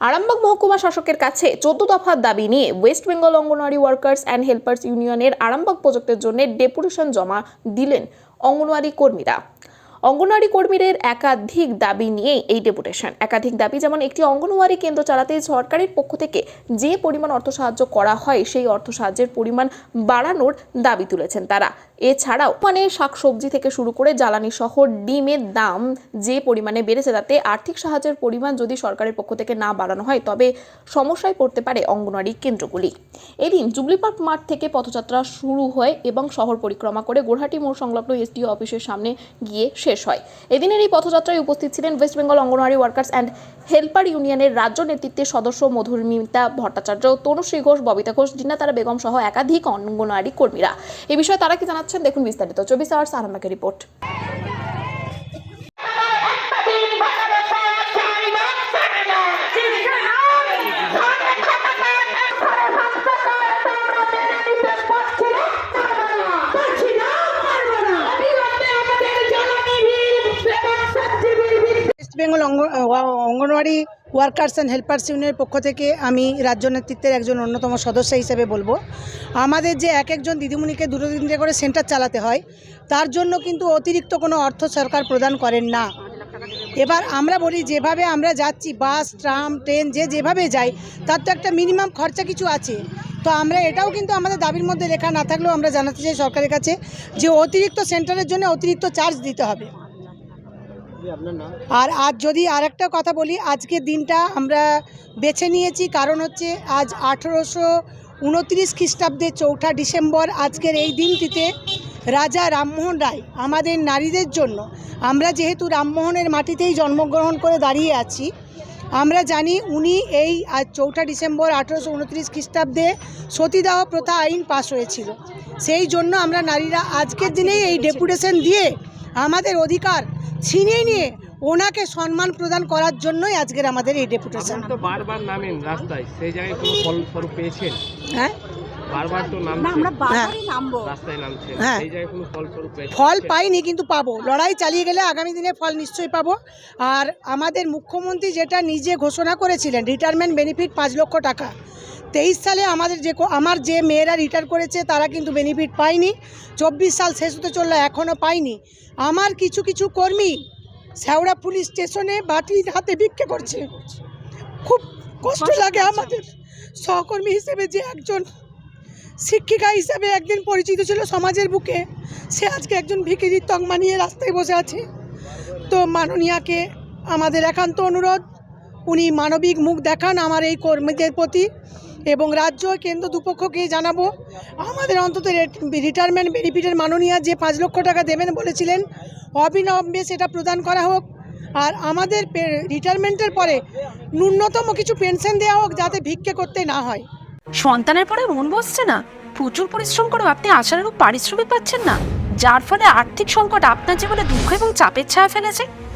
আরামবাগ মহকুমা শাসকের কাছে চোদ্দ দফার দাবি নিয়ে West Bengal anganwadi workers and helpers ইউনিয়নের আরামবাগ প্রজেক্টের জন্য ডেপুটেশন জমা দিলেন অঙ্গনওয়াড়ি কর্মীরা। অঙ্গনওয়াড়ি কর্মীদের একাধিক দাবি নিয়ে এই ডেপুটেশন। একাধিক দাবি যেমন, একটি অঙ্গনওয়াড়ি কেন্দ্র চালাতে সরকারের পক্ষ থেকে যে পরিমাণ অর্থ সাহায্য করা হয়, সেই অর্থ সাহায্যের পরিমাণ বাড়ানোর দাবি তুলেছেন তারা। এছাড়াও মানে শাকসবজি থেকে শুরু করে জ্বালানি সহ ডিমের দাম যে পরিমাণে বেড়েছে তাতে আর্থিক সাহায্যের পরিমাণ যদি সরকারের পক্ষ থেকে না বাড়ানো হয়, তবে সমস্যায় পড়তে পারে অঙ্গনওয়াড়ি কেন্দ্রগুলি। এদিন জুবলি পার্ক মাঠ থেকে পথযাত্রা শুরু হয় এবং শহর পরিক্রমা করে গোরহাটি মোড় সংলগ্ন এসডিও অফিসের সামনে গিয়ে শেষ হয়। এদিনের এই পথযাত্রায় উপস্থিত ছিলেন West Bengal anganwadi workers and helper ইউনিয়নের রাজ্য নেতৃত্বের সদস্য মধুমিতা ভট্টাচার্য তনুশ্রী ঘোষ, ববিতা ঘোষ জিনাতারা বেগম সহ একাধিক অঙ্গনওয়াড়ি কর্মীরা। এ বিষয়ে তারা কি জানাচ্ছেন? দেখুন বিস্তারিত। চব্বিশ আওয়ার্স আরামাকে রিপোর্ট। বেঙ্গল অঙ্গ- অঙ্গনওয়াড়ি ওয়ার্কার্স অ্যান্ড হেল্পার্স ইউনিয়নের পক্ষ থেকে আমি রাজ্য নেতৃত্বের একজন অন্যতম সদস্য হিসেবে বলব। আমাদের যে এক একজন দিদিমণিকে দুটো তিনটে করে সেন্টার চালাতে হয়, তার জন্য কিন্তু অতিরিক্ত কোনো অর্থ সরকার প্রদান করেন না। এবার আমরা বলি, যেভাবে আমরা যাচ্ছি, বাস, ট্রাম, ট্রেন, যে যেভাবে যাই তার তো একটা মিনিমাম খরচা কিছু আছে। তো আমরা এটাও কিন্তু আমাদের দাবির মধ্যে লেখা না থাকলেও আমরা জানাতে চাই সরকারের কাছে যে অতিরিক্ত সেন্টারের জন্য অতিরিক্ত চার্জ দিতে হবে। আর আজ যদি আরেকটা কথা বলি, আজকের দিনটা আমরা বেছে নিয়েছি। কারণ হচ্ছে আজ আঠেরোশো উনত্রিশ খ্রিস্টাব্দে চৌঠা ডিসেম্বর, আজকের এই দিনটিতে রাজা রামমোহন রায় আমাদের নারীদের জন্য, আমরা যেহেতু রামমোহনের মাটিতেই জন্মগ্রহণ করে দাঁড়িয়ে আছি, আমরা জানি উনি এই আজ চৌঠা ডিসেম্বর আঠেরোশো উনত্রিশ খ্রিস্টাব্দে সতীদাহ প্রথা আইন পাশ হয়েছিল। সেই জন্য আমরা নারীরা আজকের দিনেই এই ডেপুটেশন দিয়ে আমাদের অধিকার ছিনিয়ে নিয়ে ওনাকে সম্মান প্রদান করার জন্যই আজকের আমাদের এই ডেপুটেশন। তো বারবার নামেন রাস্তায় সেই জায়গায় কোনো ফল পেয়েছেন? হ্যাঁ? বারবার তো নামছেন। হ্যাঁ। রাস্তায় হ্যাঁ। সেই জায়গায় কোনো ফল ফল পাইনি কিন্তু পাবো। লড়াই চালিয়ে গেলে আগামী দিনে ফল নিশ্চয়ই পাবো। আর আমাদের মুখ্যমন্ত্রী যেটা নিজে ঘোষণা করেছিলেন রিটায়ারমেন্ট বেনিফিট পাঁচ লক্ষ টাকা তেইশ সালে আমাদের যে আমার যে মেয়েরা রিটায়ার করেছে তারা কিন্তু বেনিফিট পায়নি। চব্বিশ সাল শেষ হতে চলল এখনও পায়নি। আমার কিছু কিছু কর্মী শেওড়া পুলিশ স্টেশনে বাটির হাতে ভিক্ষে করছে। খুব কষ্ট লাগে আমাদের সহকর্মী হিসেবে যে একজন শিক্ষিকা হিসেবে একদিন পরিচিত ছিল সমাজের বুকে সে আজকে একজন ভিকিরির তকমা নিয়ে রাস্তায় বসে আছে। তো মাননীয়াকে আমাদের একান্ত অনুরোধ উনি মানবিক মুখ দেখান আমার এই কর্মীদের প্রতি। এবং রাজ্য কেন্দ্র দুপক্ষকে জানাব। আমাদের অন্তত রিটায়ারমেন্ট বেনিফিটের মাননীয়া যে পাঁচ লক্ষ টাকা দেবেন বলেছিলেন, অবিলম্বে সেটা প্রদান করা হোক। আর আমাদের রিটায়ারমেন্টের পরে ন্যূনতম কিছু পেনশন দেওয়া হোক যাতে ভিক্ষে করতে না হয়। সন্তানের পরে মন বসছে না। প্রচুর পরিশ্রম করেও আপনি আশানুরূপ পারিশ্রমিক পাচ্ছেন না। যার ফলে আর্থিক সংকট আপনার জীবনে দুঃখ এবং চাপের ছায়া ফেলেছে।